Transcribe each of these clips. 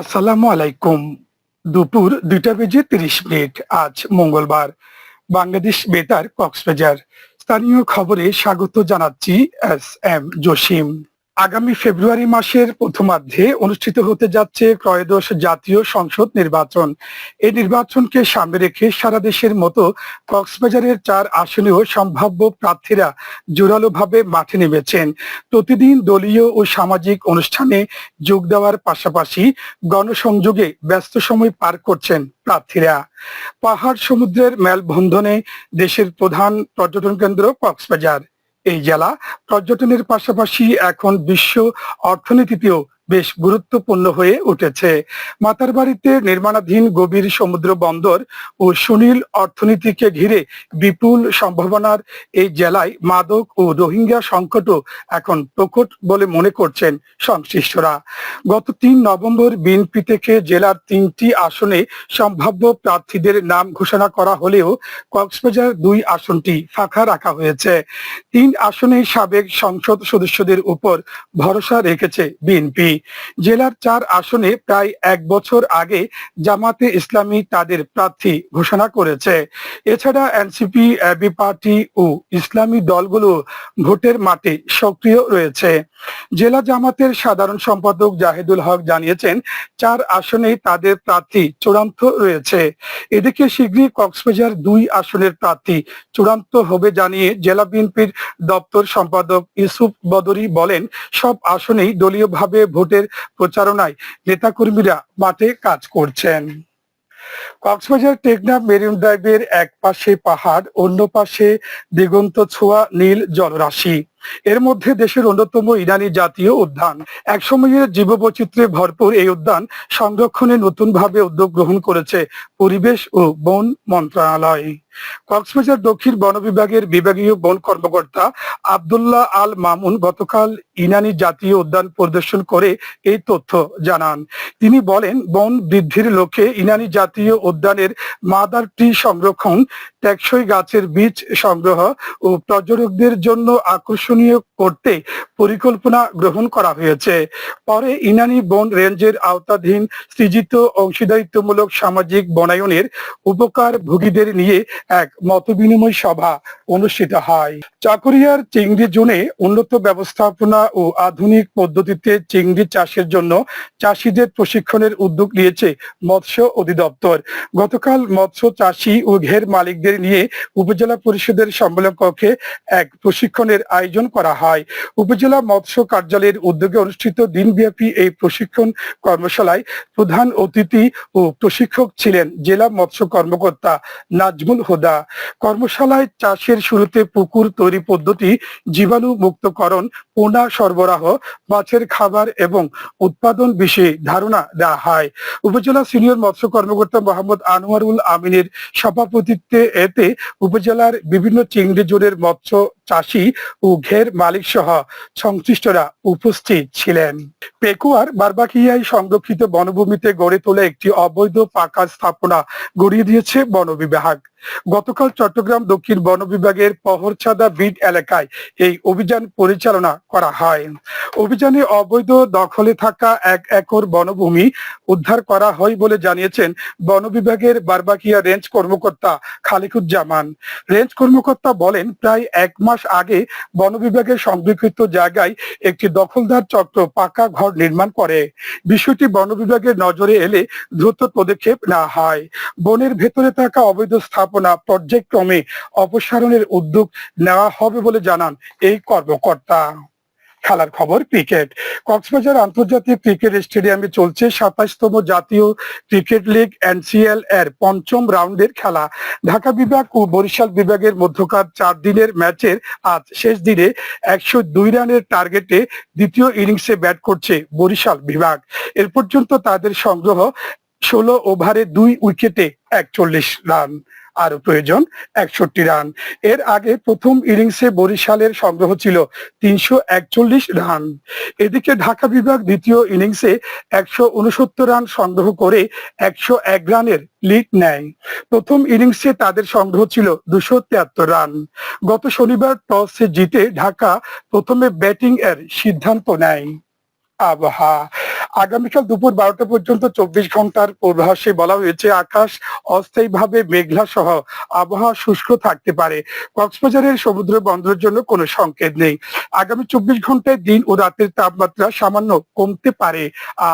আসসালামু আলাইকুম। দুপুর দুইটা বেজে তিরিশ মিনিট। আজ মঙ্গলবার। বাংলাদেশ বেতার কক্সবাজার। স্থানীয় খবরে স্বাগত জানাচ্ছি এস এম জসিম। আগামী ফেব্রুয়ারি মাসের প্রথমার্ধে অনুষ্ঠিত হতে যাচ্ছে ত্রয়োদশ জাতীয় সংসদ নির্বাচন। এই নির্বাচনকে সামনে রেখে সারা দেশের মতো কক্সবাজারের চার আসনেও সম্ভাব্য প্রার্থীরা জোরালোভাবে মাঠে নেমেছেন। প্রতিদিন দলীয় ও সামাজিক অনুষ্ঠানে যোগ দেওয়ার পাশাপাশি গণসংযোগে ব্যস্ত সময় পার করছেন প্রার্থীরা। পাহাড় সমুদ্রের মেলবন্ধনে দেশের প্রধান পর্যটন কেন্দ্র কক্সবাজার। এই জেলা। পর্যটনের পাশাপাশি এখন বিশ্ব অর্থনীতিতেও বেশ গুরুত্বপূর্ণ হয়ে উঠেছে। মাতার বাড়িতে নির্মাণাধীন গভীর সমুদ্র বন্দর ও সুনীল অর্থনীতিকে ঘিরে বিপুল সম্ভাবনার এই জেলায় মাদক ও রোহিঙ্গা সংকটও এখন প্রকট বলে মনে করছেন সংশ্লিষ্টরা। গত তিন নভেম্বর বিএনপি থেকে জেলার তিনটি আসনে সম্ভাব্য প্রার্থীদের নাম ঘোষণা করা হলেও কক্সবাজার দুই আসনটি ফাঁকা রাখা হয়েছে। তিন আসনে সাবেক সংসদ সদস্যদের উপর ভরসা রেখেছে বিএনপি। জেলার চার আসনে প্রায় এক বছর আগে জামাতে ইসলামী তাদের প্রার্থী ঘোষণা করেছে। এছাড়া এনসিপি, এবি পার্টি ও ইসলামী দলগুলো ভোটের মাঠে সক্রিয় রয়েছে। জেলা জামাতের সাধারণ সম্পাদক জাহিদুল হক জানিয়েছেন, চার আসনে তাদের প্রার্থী চূড়ান্ত রয়েছে। এদিকে শীঘ্রই কক্সবাজার দুই আসনের প্রার্থী চূড়ান্ত হবে জানিয়ে জেলা বিএনপির দপ্তর সম্পাদক ইউসুফ বদরি বলেন, সব আসনেই দলীয়ভাবে ভোটের প্রচারণায় নেতাকর্মীরা মাঠে কাজ করছেন। কক্সবাজার টেকনাফ মেরিন ড্রাইভের এক পাশে পাহাড় অন্য পাশে দিগন্ত ছোঁয়া নীল জলরাশি। এর মধ্যে দেশের অন্যতম ইরানি জাতীয় উদ্যান। একসময়ের জীববৈচিত্র্যে ভরপুর এই উদ্যান সংরক্ষণে নতুনভাবে উদ্যোগ গ্রহণ করেছে পরিবেশ ও বন মন্ত্রণালয়। কক্সবাজার দক্ষিণ বন বিভাগের বিভাগীয় বন কর্মকর্তা আবদুল্লাহ আল মামুন গতকাল ইনানি জাতীয় উদ্যান পরিদর্শন করে এই তথ্য জানান। তিনি বলেন, বন বৃদ্ধির লক্ষ্যে ইনানি জাতীয় উদ্যানের মাদার ট্রি সংরক্ষণ, টেকসই গাছের বীজ সংগ্রহ ও পর্যটকদের জন্য আকর্ষণীয় করতে পরিকল্পনা গ্রহণ করা হয়েছে। পরে ইনানি বন রেঞ্জের আওতাধীন সৃজিত অংশীদারিত্বমূলক সামাজিক বনায়নের উপকার ভোগীদের নিয়ে এক মতবিনিময় সভা অনুষ্ঠিত হয়। চাকুরিয়ার চিংড়ি জোনে উন্নত ব্যবস্থাপনা ও আধুনিক পদ্ধতিতে চিংড়ি চাষের জন্য চাষিদের প্রশিক্ষণের উদ্যোগ নিয়েছে মৎস্য অধিদপ্তর। গতকাল মৎস্য চাষি ও ঘের মালিকদের নিয়ে উপজেলা পরিষদের সম্মেলন কক্ষে এক প্রশিক্ষণের আয়োজন করা হয়। উপজেলা মৎস্য কার্যালয়ের উদ্যোগে অনুষ্ঠিত দিনব্যাপী এই প্রশিক্ষণ কর্মশালায় প্রধান অতিথি ও প্রশিক্ষক ছিলেন জেলা মৎস্য কর্মকর্তা নাজমুল হুদা। কর্মশালায় চাষের শুরুতে পুকুর তৈরি পদ্ধতি, জীবাণু মুক্তকরণ, পোনা সরবরাহ, মাছের খাবার এবং উৎপাদন বিষয়ে ধারণা দেওয়া হয়। উপজেলা সিনিয়র মৎস্য কর্মকর্তা মোহাম্মদ আনোয়ারুল আমিনের সভাপতিত্বে এতে উপজেলার বিভিন্ন চিংড়ি জোনের মৎস্য চাষি ও ঘের মালিক সহ সংশ্লিষ্টরা উপস্থিত ছিলেন। পেকুয়ার বারবাকিয়ায় সংরক্ষিত বনভূমিতে গড়ে তোলা একটি অবৈধ পাকা স্থাপনা গড়িয়ে দিয়েছে বন বিভাগ গতকাল চট্টগ্রাম দক্ষিণ বন বিভাগের পহরছাদা বিট এলাকায় এই অভিযান পরিচালনা করা হয়। অভিযানে অবৈধ দখলে থাকা এক একর বনভূমি উদ্ধার করা হয় বলে জানিয়েছেন বন বিভাগের বারবাকিয়া রেঞ্জ কর্মকর্তা খালিকুজ্জামান। রেঞ্জ কর্মকর্তা বলেন, প্রায় এক মাস আগে বন বিভাগের সংরক্ষিত জায়গায় একটি দখলদার চক্র পাকা ঘর নির্মাণ করে। বিষয়টি বন বিভাগের নজরে এলে দ্রুত পদক্ষেপ নেওয়া হয়। বনের ভেতরে থাকা অবৈধ স্থাপনা পর্যায়ক্রমে অপসারণের উদ্যোগ নেওয়া হবে বলে জানান এই কর্মকর্তা। খেলার খবর, ক্রিকেট। কক্সবাজার আন্তর্জাতিক ক্রিকেট স্টেডিয়ামে চলছে সাতাশতম জাতীয় ক্রিকেট লিগ এনসিএল এর পঞ্চম রাউন্ডের খেলা। ঢাকা বিভাগ ও বরিশাল বিভাগের মধ্যকার চার দিনের ম্যাচের আজ শেষ দিনে একশো দুই রানের টার্গেটে দ্বিতীয় ইনিংসে ব্যাট করছে বরিশাল বিভাগ। এর পর্যন্ত তাদের সংগ্রহ ষোলো ওভারে দুই উইকেটে একচল্লিশ রান। আরও প্রয়োজন একষট্টি রান। এর আগে প্রথম ইনিংসে বরিশালের সংগ্রহ ছিল তিনশো একচল্লিশ রান। এদিকে ঢাকা বিভাগ দ্বিতীয় ইনিংসে একশো উনসত্তর রান সংগ্রহ করে একশো এক রানের লিড নেয়। প্রথম ইনিংসে তাদের সংগ্রহ ছিল দুশো রান। গত শনিবার টসে জিতে ঢাকা প্রথমে ব্যাটিং এর সিদ্ধান্ত নেয়। আবহাওয়া। আগামীকাল দুপুর বারোটা পর্যন্ত চব্বিশ ঘণ্টার পূর্বাভাসে বলা হয়েছে, আকাশ অস্থায়ীভাবে মেঘলা সহ আবহাওয়া শুষ্ক থাকতে পারে। কক্সবাজারের সমুদ্র বন্দরের জন্য কোনো সংকেত নেই। আগামী চব্বিশ ঘন্টায় দিন ও রাতের তাপমাত্রা সামান্য কমতে পারে।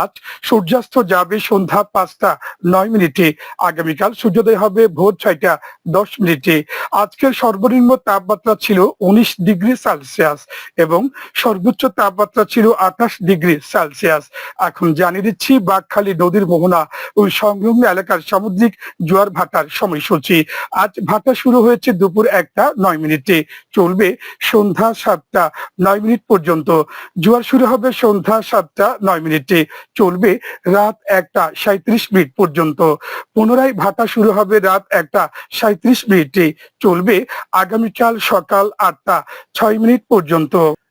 আজ সূর্যাস্ত যাবে সন্ধ্যা পাঁচটা নয় মিনিটে। আগামীকাল সূর্যোদয় হবে ভোর ছয়টা দশ মিনিটে। আজকের সর্বনিম্ন তাপমাত্রা ছিল উনিশ ডিগ্রি সেলসিয়াস এবং সর্বোচ্চ তাপমাত্রা ছিল আঠাশ ডিগ্রি সেলসিয়াস। এখন জানিয়ে দিচ্ছি, বাঘখালী নদীর মোহনা ও সংলগ্ন এলাকার সামুদ্রিক জোয়ার ভাটার সময়সূচি। আজ ভাটা শুরু হয়েছে দুপুর একটা, নয় মিনিটে। চলবে সন্ধ্যা সাতটা, নয় মিনিট পর্যন্ত। জোয়ার শুরু হবে সন্ধ্যা সাতটা, নয় মিনিটে। চলবে রাত একটা সাঁত্রিশ মিনিট পর্যন্ত। পুনরায় ভাটা শুরু হবে রাত একটা সাঁত্রিশ মিনিটে। চলবে আগামীকাল সকাল আটটা, ছয় মিনিট পর্যন্ত।